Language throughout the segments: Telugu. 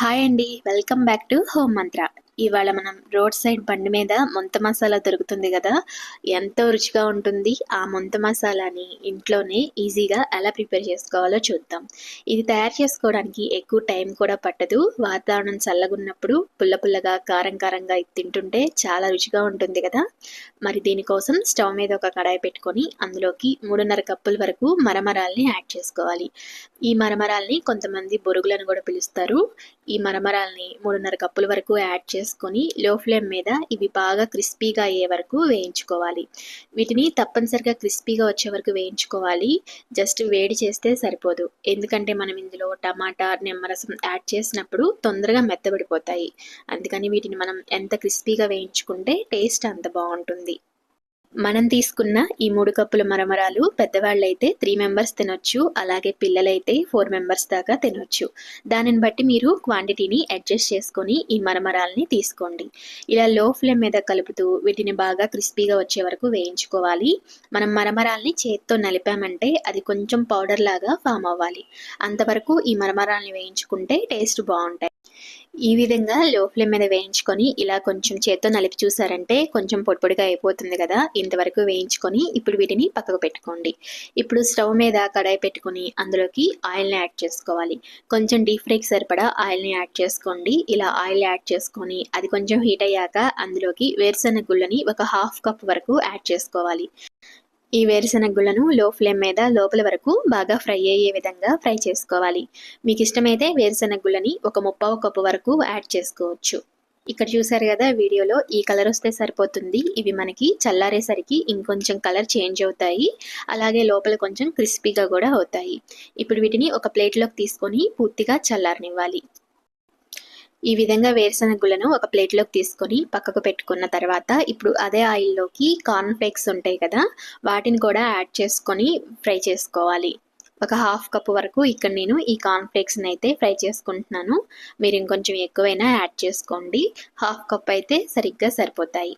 హాయ్ అండి. వెల్కమ్ బ్యాక్ టు హోమ్ మంత్ర. ఇవాళ మనం రోడ్ సైడ్ బండి మీద మొంత మసాలా దొరుకుతుంది కదా ఎంతో రుచిగా ఉంటుంది. ఆ మొంత మసాలాని ఇంట్లోనే ఈజీగా ఎలా ప్రిపేర్ చేసుకోవాలో చూద్దాం. ఇది తయారు చేసుకోవడానికి ఎక్కువ టైం కూడా పట్టదు. వాతావరణం చల్లగున్నప్పుడు పుల్ల పుల్లగా కారం కారంగా ఇది తింటుంటే చాలా రుచిగా ఉంటుంది కదా. మరి దీనికోసం స్టవ్ మీద ఒక కడాయి పెట్టుకొని అందులోకి మూడున్నర కప్పుల వరకు మరమరాల్ని యాడ్ చేసుకోవాలి. ఈ మరమరాల్ని కొంతమంది బొరుగులను కూడా పిలుస్తారు. ఈ మరమరాల్ని మూడున్నర కప్పుల వరకు యాడ్ చేసుకొని లో ఫ్లేమ్ మీద ఇవి బాగా క్రిస్పీగా అయ్యే వరకు వేయించుకోవాలి. వీటిని తప్పనిసరిగా క్రిస్పీగా వచ్చే వరకు వేయించుకోవాలి. జస్ట్ వేడి చేస్తే సరిపోదు. ఎందుకంటే మనం ఇందులో టమాటా నిమ్మరసం యాడ్ చేసినప్పుడు తొందరగా మెత్తబడిపోతాయి. అందుకని వీటిని మనం ఎంత క్రిస్పీగా వేయించుకుంటే టేస్ట్ అంత బాగుంటుంది. మనం తీసుకున్న ఈ మూడు కప్పుల మరమరాలు పెద్దవాళ్ళైతే త్రీ మెంబర్స్ తినొచ్చు అలాగే పిల్లలైతే ఫోర్ మెంబర్స్ దాకా తినొచ్చు. దానిని బట్టి మీరు క్వాంటిటీని అడ్జస్ట్ చేసుకొని ఈ మరమరాల్ని తీసుకోండి. ఇలా లో ఫ్లేమ్ మీద కలుపుతూ వీటిని బాగా క్రిస్పీగా వచ్చే వరకు వేయించుకోవాలి. మనం మరమరాల్ని చేత్తో నలిపామంటే అది కొంచెం పౌడర్ లాగా ఫామ్ అవ్వాలి. అంతవరకు ఈ మరమరాల్ని వేయించుకుంటే టేస్ట్ బాగుంటాయి. ఈ విధంగా లో ఫ్లేమ్ మీద వేయించుకొని ఇలా కొంచెం చేత్తో నలిపి చూసారంటే కొంచెం పొడి పొడిగా అయిపోతుంది కదా. ఇంతవరకు వేయించుకొని ఇప్పుడు వీటిని పక్కకు పెట్టుకోండి. ఇప్పుడు స్టవ్ మీద కడాయి పెట్టుకొని అందులోకి ఆయిల్ని యాడ్ చేసుకోవాలి. కొంచెం డీప్ ఫ్రైకి సరిపడా ఆయిల్ని యాడ్ చేసుకోండి. ఇలా ఆయిల్ యాడ్ చేసుకొని అది కొంచెం హీట్ అయ్యాక అందులోకి వేరుశెనగ గుళ్ళని ఒక హాఫ్ కప్ వరకు యాడ్ చేసుకోవాలి. ఈ వేరుశెనగ గుళ్ళను లో ఫ్లేమ్ మీద లోపల వరకు బాగా ఫ్రై అయ్యే విధంగా ఫ్రై చేసుకోవాలి. మీకు ఇష్టమైతే వేరుశెనగ గుళ్ళని ఒక ముప్పావు కప్పు వరకు యాడ్ చేసుకోవచ్చు. ఇక్కడ చూసారు కదా వీడియోలో ఈ కలర్ వస్తే సరిపోతుంది. ఇవి మనకి చల్లారేసరికి ఇంకొంచెం కలర్ చేంజ్ అవుతాయి. అలాగే లోపల కొంచెం క్రిస్పీగా కూడా అవుతాయి. ఇప్పుడు వీటిని ఒక ప్లేట్లోకి తీసుకొని పూర్తిగా చల్లారనివ్వాలి. ఈ విధంగా వేరుశనగ గుళ్ళను ఒక ప్లేట్లోకి తీసుకొని పక్కకు పెట్టుకున్న తర్వాత ఇప్పుడు అదే ఆయిల్లోకి కార్న్ ఫ్లేక్స్ ఉంటాయి కదా వాటిని కూడా యాడ్ చేసుకొని ఫ్రై చేసుకోవాలి. ఒక హాఫ్ కప్ వరకు ఇక్కడ నేను ఈ కార్న్ ఫ్లేక్స్ని అయితే ఫ్రై చేసుకుంటున్నాను. మీరు ఇంకొంచెం ఎక్కువైనా యాడ్ చేసుకోండి. హాఫ్ కప్ అయితే సరిగ్గా సరిపోతాయి.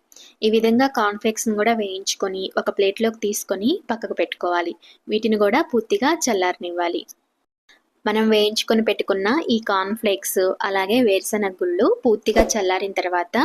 ఈ విధంగా కార్న్ ఫ్లేక్స్ని కూడా వేయించుకొని ఒక ప్లేట్లోకి తీసుకొని పక్కకు పెట్టుకోవాలి. వీటిని కూడా పూర్తిగా చల్లారనివ్వాలి. మనం వేయించుకొని పెట్టుకున్న ఈ కార్న్ఫ్లేక్స్ అలాగే వేరుశనగ గుళ్ళు పూర్తిగా చల్లారిన తర్వాత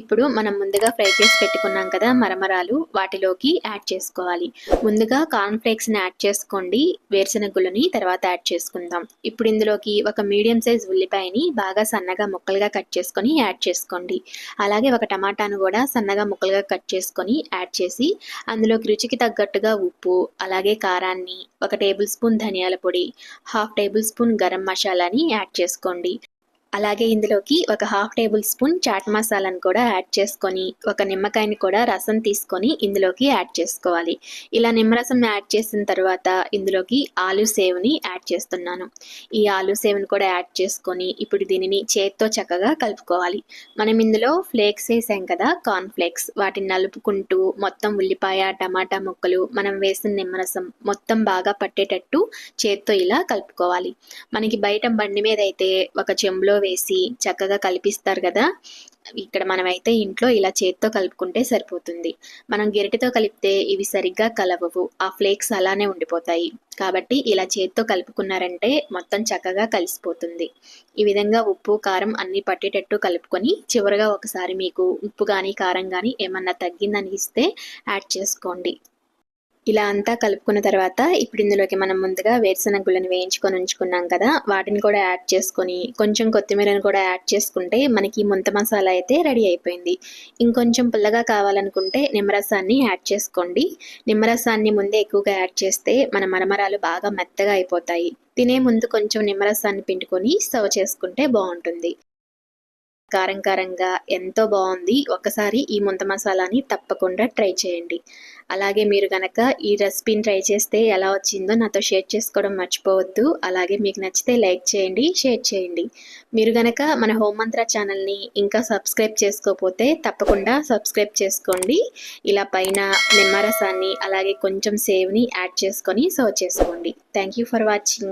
ఇప్పుడు మనం ముందుగా ఫ్రై చేసి పెట్టుకున్నాం కదా మరమరాలు వాటిలోకి యాడ్ చేసుకోవాలి. ముందుగా కార్న్ఫ్లేక్స్ని యాడ్ చేసుకోండి వేరుశనగ గుళ్ళని తర్వాత యాడ్ చేసుకుందాం. ఇప్పుడు ఇందులోకి ఒక మీడియం సైజ్ ఉల్లిపాయని బాగా సన్నగా ముక్కలుగా కట్ చేసుకొని యాడ్ చేసుకోండి. అలాగే ఒక టమాటాను కూడా సన్నగా ముక్కలుగా కట్ చేసుకొని యాడ్ చేసి అందులోకి రుచికి తగ్గట్టుగా ఉప్పు అలాగే కారాన్ని ఒక టేబుల్ స్పూన్ ధనియాల పొడి half table table spoon garam మసాలాని యాడ్ చేసుకోండి. అలాగే ఇందులోకి ఒక హాఫ్ టేబుల్ స్పూన్ చాట్ మసాలాను కూడా యాడ్ చేసుకొని ఒక నిమ్మకాయని కూడా రసం తీసుకొని ఇందులోకి యాడ్ చేసుకోవాలి. ఇలా నిమ్మరసం యాడ్ చేసిన తర్వాత ఇందులోకి ఆలు సేవ్ని యాడ్ చేస్తున్నాను. ఈ ఆలు సేవ్ని కూడా యాడ్ చేసుకొని ఇప్పుడు దీనిని చేత్తో చక్కగా కలుపుకోవాలి. మనం ఇందులో ఫ్లేక్స్ వేసాం కదా కార్న్ ఫ్లేక్స్. వాటిని నలుపుకుంటూ మొత్తం ఉల్లిపాయ టమాటా ముక్కలు మనం వేసిన నిమ్మరసం మొత్తం బాగా పట్టేటట్టు చేత్తో ఇలా కలుపుకోవాలి. మనకి బయట బండి మీద అయితే ఒక చెంబులో వేసి చక్కగా కలిపిస్తారు కదా. ఇక్కడ మనమైతే ఇంట్లో ఇలా చేత్తో కలుపుకుంటే సరిపోతుంది. మనం గెరిటితో కలిపితే ఇవి సరిగ్గా కలవవు. ఆ ఫ్లేక్స్ అలానే ఉండిపోతాయి. కాబట్టి ఇలా చేతితో కలుపుకున్నారంటే మొత్తం చక్కగా కలిసిపోతుంది. ఈ విధంగా ఉప్పు కారం అన్ని పట్టేటట్టు కలుపుకొని చివరిగా ఒకసారి మీకు ఉప్పు కానీ కారం కానీ ఏమన్నా తగ్గిందని ఇస్తే యాడ్ చేసుకోండి. ఇలా అంతా కలుపుకున్న తర్వాత ఇప్పుడు ఇందులోకి మనం ముందుగా వేరుశనగ గుళ్ళని వేయించుకొని ఉంచుకున్నాం కదా వాటిని కూడా యాడ్ చేసుకొని కొంచెం కొత్తిమీరని కూడా యాడ్ చేసుకుంటే మనకి ముంత మసాలా అయితే రెడీ అయిపోయింది. ఇంకొంచెం పుల్లగా కావాలనుకుంటే నిమ్మరసాన్ని యాడ్ చేసుకోండి. నిమ్మరసాన్ని ముందే ఎక్కువగా యాడ్ చేస్తే మన మరమరాలు బాగా మెత్తగా అయిపోతాయి. తినే ముందు కొంచెం నిమ్మరసాన్ని పిండుకొని సర్వ్ చేసుకుంటే బాగుంటుంది. కారం కారంగా ఎంతో బాగుంది. ఒకసారి ఈ ముంత మసాలాని తప్పకుండా ట్రై చేయండి. అలాగే మీరు కనుక ఈ రెసిపీని ట్రై చేస్తే ఎలా వచ్చిందో నాతో షేర్ చేసుకోవడం మర్చిపోవద్దు. అలాగే మీకు నచ్చితే లైక్ చేయండి షేర్ చేయండి. మీరు కనుక మన హోమ్ మంత్ర ఛానల్ని ఇంకా సబ్స్క్రైబ్ చేసుకోకపోతే తప్పకుండా సబ్స్క్రైబ్ చేసుకోండి. ఇలా పైన నిమ్మరసాన్ని అలాగే కొంచెం సేవ్ని యాడ్ చేసుకొని సర్వ్ చేసుకోండి. Thank you for watching.